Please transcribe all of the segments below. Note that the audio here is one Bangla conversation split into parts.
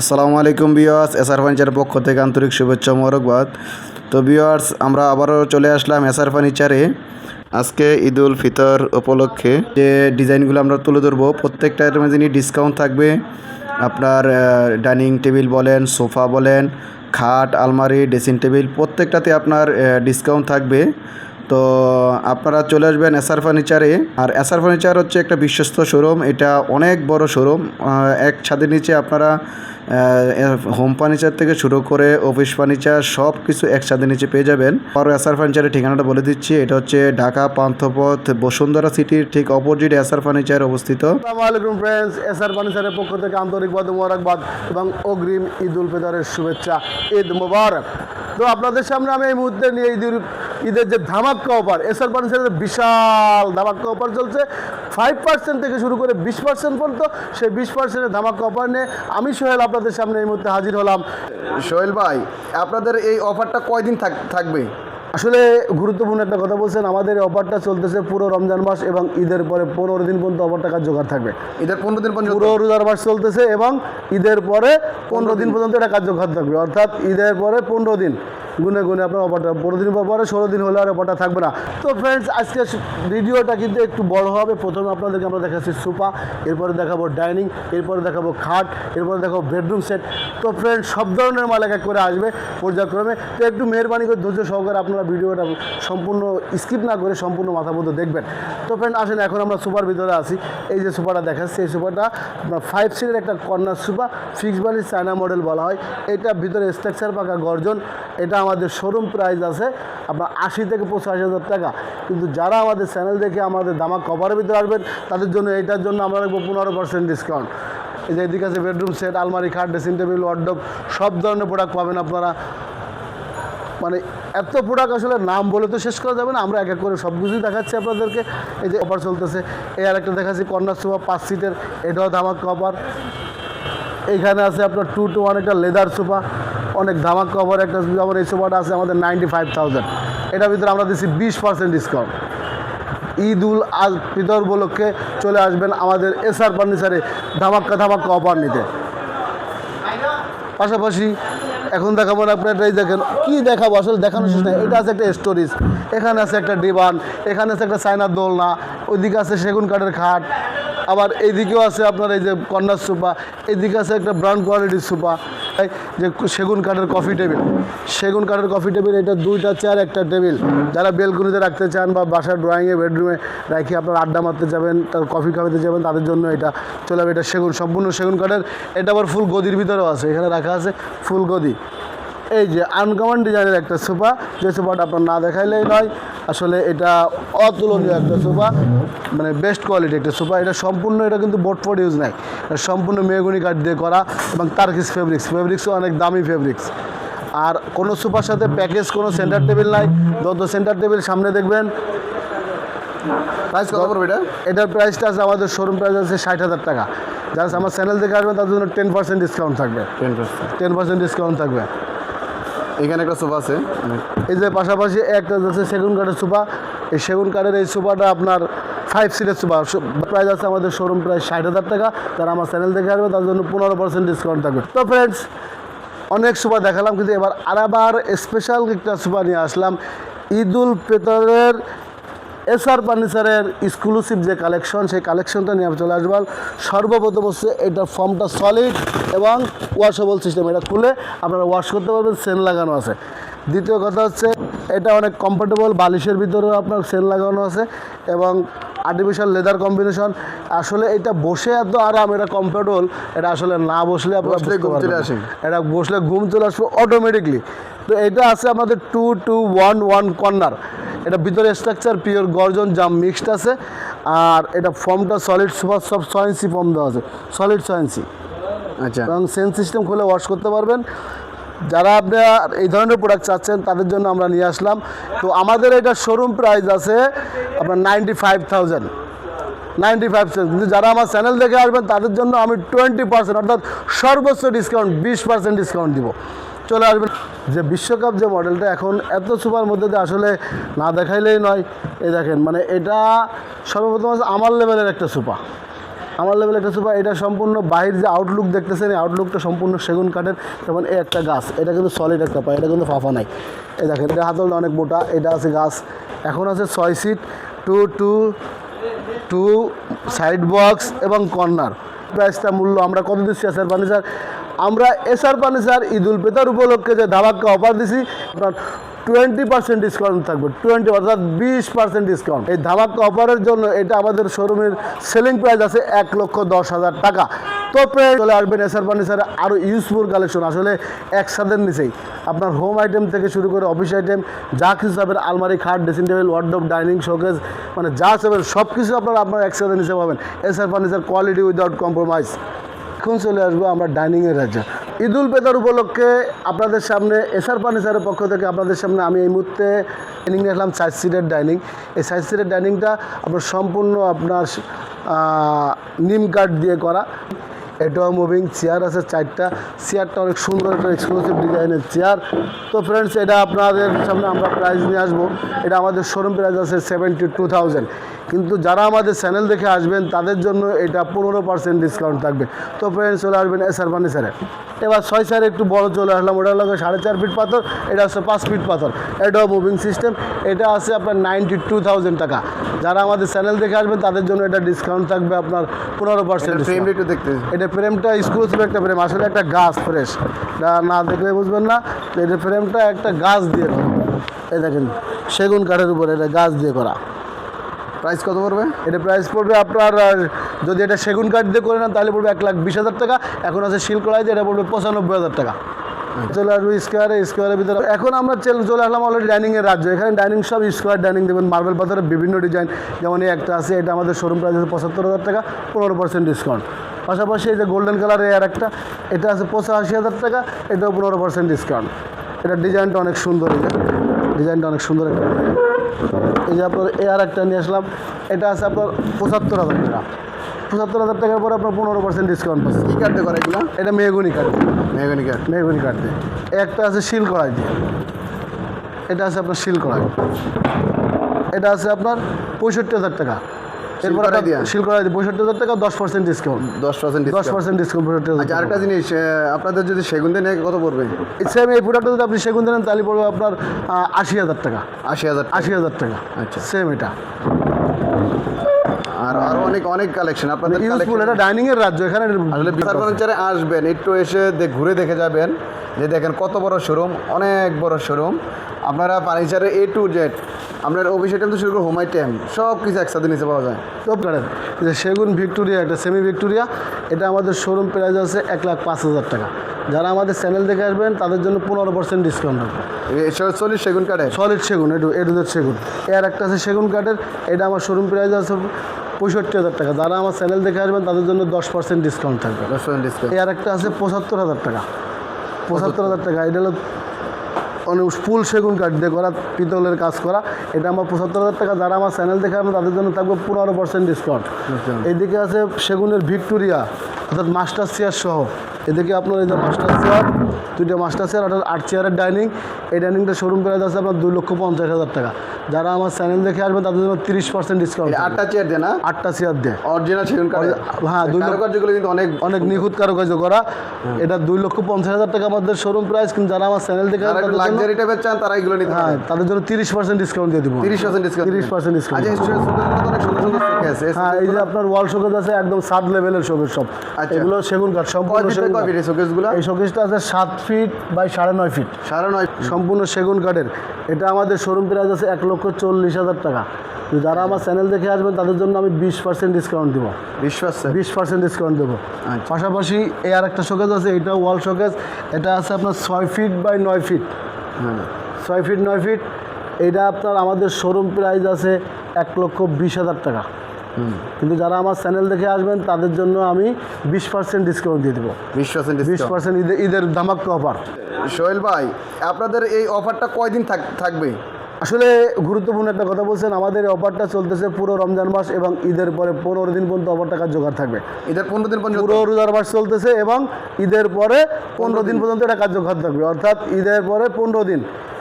আসসালামু আলাইকুম বিওয়ার্স এসআর ফার্নিচারের পক্ষ থেকে আন্তরিক শুভেচ্ছা ও মোবারকবাদ। তো বিওয়ার্স আমরা আবারও চলে আসলাম এসআর ফার্নিচারে। আজকে ঈদ উল ফিতর উপলক্ষে যে ডিজাইনগুলো আমরা তুলে ধরবো প্রত্যেকটা আইটেমের যিনি ডিসকাউন্ট থাকবে। আপনার ডাইনিং টেবিল বলেন, সোফা বলেন, খাট, আলমারি, ড্রেসিং টেবিল, প্রত্যেকটাতে আপনার ডিসকাউন্ট থাকবে। তো আপনারা চলে আসবেন এসআর ফার্নিচারে। আর এসআর ফার্নিচার হচ্ছে একটা বিশ্বস্ত শোরুম, এটা অনেক বড় শোরুম এক ছাদের নিচে আপনারা হোম ফার্নিচার থেকে শুরু করে অফিস ফার্নিচার সব কিছু এক ছাদের নিচে পেয়ে যাবেন। আর এসআর ফার্নিচারের ঠিকানাটা বলে দিচ্ছি। এটা হচ্ছে ঢাকা, পান্থপথ, বসুন্ধরা সিটির ঠিক অপোজিট এসআর ফার্নিচার অবস্থিত। এসআর ফার্নিচারের পক্ষ থেকে আন্তরিকবাদ মোবারকবাদ এবং অগ্রিম ঈদ উল ফিতরের শুভেচ্ছা। ঈদ মোবারক। তো আপনাদের সামনে আমি এই মুহূর্তে নিয়ে ঈদের ঈদের যে ধামাক্কা অফার এসআর ফার্নিচারের বিশাল ধামাক্কা অফার চলছে। ফাইভ পার্সেন্ট থেকে শুরু করে বিশ পার্সেন্ট পর্যন্ত সেই বিশ পার্সেন্টের ধামাক্কা অফার নিয়ে আমি সোহেল আপনাদের সামনে এই মুহূর্তে হাজির হলাম। সোহেল ভাই আপনাদের এই অফারটা কয়দিন থাকবে? আসলে গুরুত্বপূর্ণ একটা কথা বলছেন আমাদের অফারটা চলতেছে পুরো রমজান মাস এবং ঈদের পরে পনেরো দিন পর্যন্ত অফারটা কার্যকর থাকবে। ঈদের পনেরো দিন পর্যন্ত? পুরো রোজার মাস চলতেছে এবং ঈদের পরে পনেরো দিন। পর্যন্ত এটা কার্যকর থাকবে। অর্থাৎ ঈদের পরে পনেরো দিন। গুনে গুনে আপনার অফারটা পনেরো দিন পর ষোলো দিন হলে আর অফারটা থাকবে না। তো ফ্রেন্ডস আজকে ভিডিওটা কিন্তু একটু বড় হবে। প্রথমে আপনাদেরকে আমরা দেখাচ্ছি সোফা, এরপরে দেখাবো ডাইনিং এরপরে দেখাবো খাট, এরপরে দেখাবো বেডরুম সেট তো ফ্রেন্ডস সব ধরনের মাল এক করে আসবে পর্যায়ক্রমে। তো একটু মেহরবানি করে ধৈর্য সহকারে আপনারা ভিডিওটা সম্পূর্ণ স্কিপ না করে সম্পূর্ণ মাথা মতো দেখবেন। তো ফ্রেন্ড আসেন, এখন আমরা সুপার ভিতরে আসি এই যে সুপারটা দেখাচ্ছি, এই সুপারটা ফাইভ সিটের একটা কর্নার সুপার ফিক্স বালি চায়না মডেল বলা হয়। এটা ভিতরে স্ট্রাকচার পাকা গর্জন, এটা আমাদের শোরুম প্রাইস আছে আপনার আশি থেকে পঁচাশি হাজার টাকা। কিন্তু যারা আমাদের চ্যানেল দেখে আমাদের দামা কভারের ভিতরে আসবেন, তাদের জন্য এইটার জন্য আমরা রাখব পনেরো পার্সেন্ট ডিসকাউন্ট এই যে এদিকে আছে বেডরুম সেট আলমারি, খাট ড্রেসিং টেবিল ওয়ার্ডব সব ধরনের প্রোডাক্ট পাবেন আপনারা। মানে এত প্রোডাক্ট আসলে নাম বলে তো শেষ করা যাবে না, আমরা এক এক করে সব কিছুই দেখাচ্ছি আপনাদেরকে। এই যে অফার চলতেছে, এই আর একটা দেখাচ্ছি কর্নার সোফা, পাঁচ সিটের এটাও ধামাক কভার এখানে আছে আপনার টু টু ওয়ান একটা লেদার সোফা অনেক ধামাক কভার একটা যেমন এই সোফাটা আছে আমাদের নাইনটি ফাইভ থাউজেন্ড এটার ভিতরে আমরা দিচ্ছি বিশ পার্সেন্ট ডিসকাউন্ট ঈদ উল আজ ফিতর উপলক্ষে চলে আসবেন আমাদের এসআর ফার্নিচারে ধামাক্কা ধামাক্কা অফার নিতে। পাশাপাশি এখন দেখাবো আপনার, এই দেখেন, কি দেখাবো? আসলে দেখানো শেষ নাই। এটা আছে একটা স্টোরিজ এখানে আছে একটা ডিবান এখানে আছে একটা চায়নার দোলনা, ওইদিকে আছে সেগুন কাঠের খাট, আবার এইদিকেও আছে আপনার এই যে কর্নার সোফা, এইদিকে আছে একটা ব্রাউন কোয়ালিটির এই যে সেগুন কাঠের কফি টেবিল সেগুন কাঠের কফি টেবিল এটা দুইটা চেয়ার একটা টেবিল যারা বেলকুনিতে রাখতে চান বা বাসার ড্রয়িংয়ে বেডরুমে রাখি আপনার আড্ডা মারতে যাবেন, তার কফি খাওয়াতে যাবেন, তাদের জন্য এটা চলে যাবে। এটা সেগুন, সম্পূর্ণ সেগুন কাঠের। এটা আবার ফুল গদির ভিতরেও আছে। এখানে রাখা আছে ফুল গদি। এই যে আনকমন ডিজাইনের একটা সোফা যে সোফাটা আপনার না দেখাইলেই নয়। আসলে এটা অতুলনীয় একটা সোফা মানে বেস্ট কোয়ালিটি একটা সোফা। এটা সম্পূর্ণ এটা কিন্তু বোট ফোর্ড ইউজ নাই। এটা সম্পূর্ণ মেগুনি কাঠ দিয়ে করা এবং তার্কিস ফেব্রিক্স ফেব্রিক্সও অনেক দামি ফেব্রিক্স আর কোনো সোফার সাথে প্যাকেজ কোনো সেন্টার টেবিল নাই। যত সেন্টার টেবিল সামনে দেখবেন প্রাইস কত পড়বে এটা? এটার প্রাইসটা আছে আমাদের শোরুম প্রাইস আছে ষাট হাজার টাকা। যারা আমার চ্যানেল থেকে আসবেন তাদের জন্য টেন পার্সেন্ট ডিসকাউন্ট থাকবে। Ten percent ten percent discount থাকবে। এখানে একটা সোফা আছে। এই যে পাশাপাশি একটা আছে সেগুন কাঠের সোফা। এই সেগুন কাঠের এই সোফাটা আপনার ফাইভ সিটের সোফা। প্রাইস আছে আমাদের শোরুম প্রায় ষাট হাজার টাকা। তারা আমার চ্যানেল দেখে আসবে তার জন্য পনেরো পার্সেন্ট ডিসকাউন্ট থাকবে। তো ফ্রেন্ডস অনেক সোফা দেখালাম, কিন্তু এবার আরাবার স্পেশাল একটা সোফা নিয়ে আসলাম। ঈদুল ফিতরের এসআর ফার্নিচারের এক্সক্লুসিভ যে কালেকশন সেই কালেকশনটা নিয়ে আমি চলে আসবার সর্বপ্রথম হচ্ছে এটার ফর্মটা সলিড এবং ওয়াশেবল সিস্টেম এটা খুলে আপনারা ওয়াশ করতে পারবেন সেন লাগানো আছে। দ্বিতীয় কথা হচ্ছে এটা অনেক কমফোর্টেবল বালিশের ভিতরেও আপনার সেন লাগানো আছে এবং আর্টিফিশিয়াল লেদার কম্বিনেশন আসলে এটা বসে এত আরাম এটা কমফোর্টেবল এটা আসলে না বসলে আপনারা। এটা বসলে ঘুম চলে আসবে অটোমেটিকলি তো এটা আছে আমাদের two two one one corner এটা ভিতরে স্ট্রাকচার পিওর গর্জন জাম মিক্সড আছে। আর এটা ফর্মটা সলিড সুপার সব ইঞ্চি ফর্ম দেওয়া আছে। সলিড ইঞ্চি আচ্ছা। এবং সেন সিস্টেম খুলে ওয়াশ করতে পারবেন। যারা আপনার এই ধরনের প্রোডাক্ট চাচ্ছেন তাদের জন্য আমরা নিয়ে আসলাম। তো আমাদের এটা শোরুম প্রাইস আছে আপনার ninety five thousand ninety five কিন্তু যারা আমার চ্যানেল দেখে আসবেন তাদের জন্য আমি টোয়েন্টি পার্সেন্ট অর্থাৎ সর্বোচ্চ ডিসকাউন্ট বিশ পার্সেন্ট ডিসকাউন্ট দিব। চলে আসবেন যে বিশ্বকাপ যে মডেলটা এখন এত সুপার মধ্যে দিয়ে আসলে না দেখাইলেই নয়। এই দেখেন মানে এটা সর্বপ্রথম হচ্ছে আমার লেভেলের একটা সুপার আমার লেভেল একটা সোফা এটা সম্পূর্ণ বাহির যে আউটলুক দেখতেছেন, এই আউটলুকটা সম্পূর্ণ সেগুন কাঠের, যেমন এই একটা গাছ, এটা কিন্তু সলিড একটা পায়, এটা কিন্তু ফাফা নাই। এই দেখেন, এটা হাতলটা অনেক মোটা, এটা আছে গাছ। এখন আছে ছয় seat two two two side box এবং কর্নার প্রাইসটা মূল্য, আমরা কত দিচ্ছি এসআর ফার্নিচার আমরা এসআর ফার্নিচার ঈদ উল ফিতর উপলক্ষে যে ধাবাক্কা অফার দিছি, আপনার টোয়েন্টি পার্সেন্ট ডিসকাউন্ট থাকবে টোয়েন্টি অর্থাৎ বিশ পার্সেন্ট ডিসকাউন্ট এই ধামাক্কা অফারের জন্য এটা আমাদের শোরুমের সেলিং প্রাইস আছে এক লক্ষ দশ হাজার টাকা। তো প্রায় চলে আসবেন এসআর ফার্নিচারে আরও ইউজফুল কালেকশন আসলে একসাথের নিচেই আপনার হোম আইটেম থেকে শুরু করে অফিস আইটেম যা কিছু চাবেন আলমারি, খাট dressing table wardrobe dining showcase মানে যা চাবেন সব কিছু আপনার আপনার একসাথে নিচে পাবেন SR furniture quality without compromise এখন চলে আসব আমরা ডাইনিংয়ের রাজা ঈদ উল ফিতর উপলক্ষে আপনাদের সামনে এসআর পানিসারের পক্ষ থেকে আপনাদের সামনে আমি এই মুহূর্তে ডাইনিং রাখলাম সাইড সিটের ডাইনিং এই সাইড সিটের ডাইনিংটা আপনার সম্পূর্ণ আপনার নিম কাঠ দিয়ে করা। এটাও মুভিং চেয়ার আছে চারটা। চেয়ারটা অনেক সুন্দর একটা এক্সক্লুসিভ ডিজাইনের চেয়ার তো ফ্রেন্ডস এটা আপনাদের সামনে আমরা প্রাইস নিয়ে আসব। এটা আমাদের শোরুম প্রাইস আছে সেভেন্টি টু থাউজেন্ড কিন্তু যারা আমাদের চ্যানেল দেখে আসবেন, তাদের জন্য এটা পনেরো পার্সেন্ট ডিসকাউন্ট থাকবে। তো ফ্রেন্ডস চলে আসবেন এসআর ফার্নিচারে এবার ছয় চার একটু বড় চলে আসলাম। ওটা হলো সাড়ে চার ফিট পাথর, এটা হচ্ছে পাঁচ ফিট পাথর। এটাও মুভিং সিস্টেম এটা আছে আপনার নাইনটি টু থাউজেন্ড টাকা। যারা আমাদের চ্যানেল দেখে আসবেন তাদের জন্য এটা ডিসকাউন্ট থাকবে আপনার পনেরো পার্সেন্ট ফ্রেমটা একটু দেখতে। এটা ফ্রেমটা এক্সক্লুসিভ একটা ফ্রেম আসলে একটা গাছ ফ্রেশ না দেখলে বুঝবেন না এটা ফ্রেমটা একটা গাছ দিয়ে করা। এই দেখেন সেগুন কাঠের উপরে এটা গাছ দিয়ে করা। প্রাইস কত পড়বে? এটা প্রাইস পড়বে আপনার যদি এটা সেগুন কাঠ দিয়ে করে নেন তাহলে পড়বে এক লাখ বিশ হাজার টাকা। এখন আছে শিলকড়াই দিয়ে এটা পড়বে পঁচানব্বই হাজার টাকা। চলে আসব স্কোয়ারে স্কোয়ারের ভিতরে। এখন আমরা চল- আসলাম অলরেডি ডাইনিংয়ের রাজ্য। এখানে ডাইনিং সব স্কোয়ার ডাইনিং দেবেন মার্বেল পাথরের বিভিন্ন ডিজাইন যেমন এই একটা আছে, এটা আমাদের শোরুম প্রাইস আছে পঁচাত্তর হাজার টাকা, পনেরো পার্সেন্ট ডিসকাউন্ট পাশাপাশি এই যে গোল্ডেন কালারের আর একটা, এটা আছে পঁচাশি হাজার টাকা, এটাও পনেরো পার্সেন্ট ডিসকাউন্ট এটা ডিজাইনটা অনেক সুন্দর, এই ডিজাইনটা অনেক সুন্দর একটা। এই যে আপনার এ আর একটা নিয়ে আসলাম, এটা আছে আপনার পঁচাত্তর হাজার টাকা। পঁচাত্তর হাজার টাকার পরে আপনার পনেরো পার্সেন্ট ডিসকাউন্ট পাচ্ছেন। কি কাটতে করে এগুলো? এটা মেহগুনি কাঠ মেহগনি কাঠ মেহগুনি দিয়ে। একটা আছে শিল কড়াই দিয়ে। এটা আছে আপনার শিল কড়াই। এটা আছে আপনার পঁয়ষট্টি হাজার টাকা। এরপর? শিল দিয়ে পঁয়ষট্টি হাজার টাকা দশ পার্সেন্ট ডিসকাউন্ট দশ পার্সেন্ট দশ পার্সেন্ট ডিসকাউন্ট পঁয়ষট্টি আচ্ছা আরেকটা জিনিস আপনাদের যদি সেগুন দিয়ে নেয় কত পড়বে? সেম এই প্রোডাক্টটা যদি আপনি সেগুন দেন তাহলে পড়বে আপনার আশি হাজার টাকা। আশি হাজার টাকা। আশি হাজার টাকা। আচ্ছা। সেম এটা। অনেক অনেক কালেকশন আপনাদের ইউজফুল এটা ডাইনিংয়ের রাজ্য এখানে আসলে ফার্নিচারে আসবেন একটু এসে ঘুরে দেখে যাবেন। যে দেখেন কত বড় শোরুম অনেক বড় শোরুম আপনারা ফার্নিচারে এ টু জেড আপনার অফিস আইটেম তো শুরু করে হোম আইটেম সব কিছু একসাথে নিচে পাওয়া যায়। টপ কারেন্ট যে সেগুন ভিক্টোরিয়া একটা সেমি ভিক্টোরিয়া এটা আমাদের শোরুম প্রাইস আছে এক লাখ পাঁচ হাজার টাকা। যারা আমাদের চ্যানেল দেখে আসবেন তাদের জন্য পনেরো পার্সেন্ট ডিসকাউন্ট হবে। চল্লিশ সেগুন কাটে সলিড সেগুন এটু এটুদের সেগুন। এর একটা আছে সেগুন কাঠের এটা আমার শোরুম প্রাইস আছে পঁয়ষট্টি হাজার টাকা। যারা আমার চ্যানেল দেখে আসবেন তাদের জন্য দশ পার্সেন্ট ডিসকাউন্ট থাকবে। দশ পার্সেন্ট ডিসকাউন্ট এর একটা আছে পঁচাত্তর হাজার টাকা। পঁচাত্তর হাজার টাকা এটা হলো অনেক ফুল সেগুন কাঠ দিয়ে করা পিতলের কাজ করা। এটা আমার পঁচাত্তর হাজার টাকা। যারা আমার চ্যানেল দেখে আসবেন তাদের জন্য থাকবে পনেরো পার্সেন্ট ডিসকাউন্ট এইদিকে আছে সেগুনের ভিক্টোরিয়া অর্থাৎ মাস্টার চেয়ার সহ। এদিকে আপনার এই যে মাস্টার চেয়ার দুইটা মাস্টার চেয়ার অর্থাৎ আট চেয়ারের ডাইনিং। এই ডাইনিংটা শোরুম প্রাইস আছে আপনার দুই লক্ষ পঞ্চাশ হাজার টাকা। যারা আমার চ্যানেল দেখে আসবেন তাদের জন্য তিরিশ পার্সেন্ট ডিসকাউন্ট আটটা চেয়ার দেয় না? আটটা চেয়ার দেয়। অরিজিনাল সেগুন হ্যাঁ, দুই লক্ষ- কারুকার্যগুলো কিন্তু অনেক অনেক নিখুঁত কারুকার্য করা। এটা দুই লক্ষ পঞ্চাশ হাজার টাকা আমাদের শোরুম প্রাইস কিন্তু যারা আমার চ্যানেল দেখে লাক্সারি টাইপের চান তারা এগুলো নিতে হ্যাঁ তাদের জন্য তিরিশ পার্সেন্ট ডিসকাউন্ট দিয়ে দিব। তিরিশ পার্সেন্ট ডিসকাউন্ট তিরিশ পার্সেন্ট ডিসকাউন্ট আচ্ছা আছে। হ্যাঁ এই যে আপনার ওয়াল শোকেস আছে একদম সাত লেভেলের শোকেস সব। আচ্ছা। এগুলো সেগুন কাঠ সম্পূর্ণ শোকেসগুলো এই শোকেসটা আছে সাত ফিট বাই সাড়ে নয় ফিট সাড়ে নয় সম্পূর্ণ সেগুন কাঠের। এটা আমাদের শোরুম প্রাইস আছে এক লক্ষ চল্লিশ হাজার টাকা। যারা আমার চ্যানেল দেখে আসবেন তাদের জন্য আমি বিশ পার্সেন্ট ডিসকাউন্ট দেবো। বিশ্বাস বিশ পার্সেন্ট ডিসকাউন্ট দেবো। পাশাপাশি এই আর একটা শোকেস আছে এটা ওয়াল শোকেস এটা আছে আপনার ছয় ফিট বাই নয় ফিট হ্যাঁ। ছয় ফিট নয় ফিট এটা আপনার আমাদের শোরুম প্রাইস আছে এক লক্ষ বিশ হাজার টাকা। কিন্তু যারা আমার চ্যানেল দেখে আসবেন তাদের জন্য আমি বিশ পার্সেন্ট ডিসকাউন্ট দিয়ে দেবো। বিশ পার্সেন্ট বিশ পার্সেন্ট ঈদের ঈদের ধামাক্কা অফার সোহেল ভাই আপনাদের এই অফারটা কয়দিন থাক- থাকবে? আসলে গুরুত্বপূর্ণ একটা কথা বলছেন আমাদের অফারটা চলতেছে পুরো রমজান মাস এবং ঈদের পরে পনেরো দিন পর্যন্ত অফার টাকার জোগাড় থাকবে। ঈদের পনেরো দিন পর্যন্ত? পুরো রোজার মাস চলতেছে এবং ঈদের পরে পনেরো দিন পর্যন্ত এটা কার্যকর থাকবে। অর্থাৎ ঈদের পরে পনেরো দিন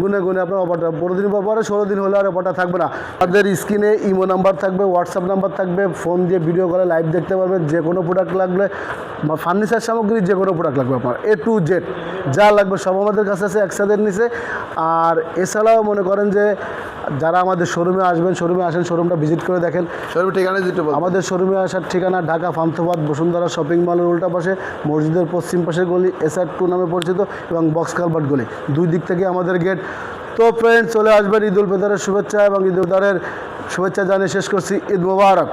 গুনে গুনে আপনার অফারটা পনেরো দিন পর পরে ষোলো দিন হলে আর অফারটা থাকবে না। আমাদের স্ক্রিনে ইমো নাম্বার থাকবে হোয়াটসঅ্যাপ নাম্বার থাকবে ফোন দিয়ে ভিডিও কলে লাইভ দেখতে পারবেন যে কোনো প্রোডাক্ট লাগলে বা ফার্নিচার সামগ্রী যে কোনো প্রোডাক্ট লাগবে আপনার এ টু জেড যা লাগবে সব আমাদের কাছে আছে একসাথে নিচে আর এছাড়াও মনে করেন যে যারা আমাদের শোরুমে আসবেন শোরুমে আসেন শোরুমটা ভিজিট করে দেখেন। শোরুম ঠিকানা আমাদের শোরুমে আসার ঠিকানা ঢাকা ফান্তবাদ বসুন্ধরা শপিং মলের উল্টা পাশে মসজিদের পশ্চিম পাশের গলি এসআর টু নামে পরিচিত এবং বক্স কালভার্ট গলি। দুই দিক থেকে আমাদের গেট তো ফ্রেন্ড চলে আসবেন ঈদ উল ফিতরের শুভেচ্ছা এবং ঈদ উল ফিতরের শুভেচ্ছা জানিয়ে শেষ করছি। ঈদ মোবারক।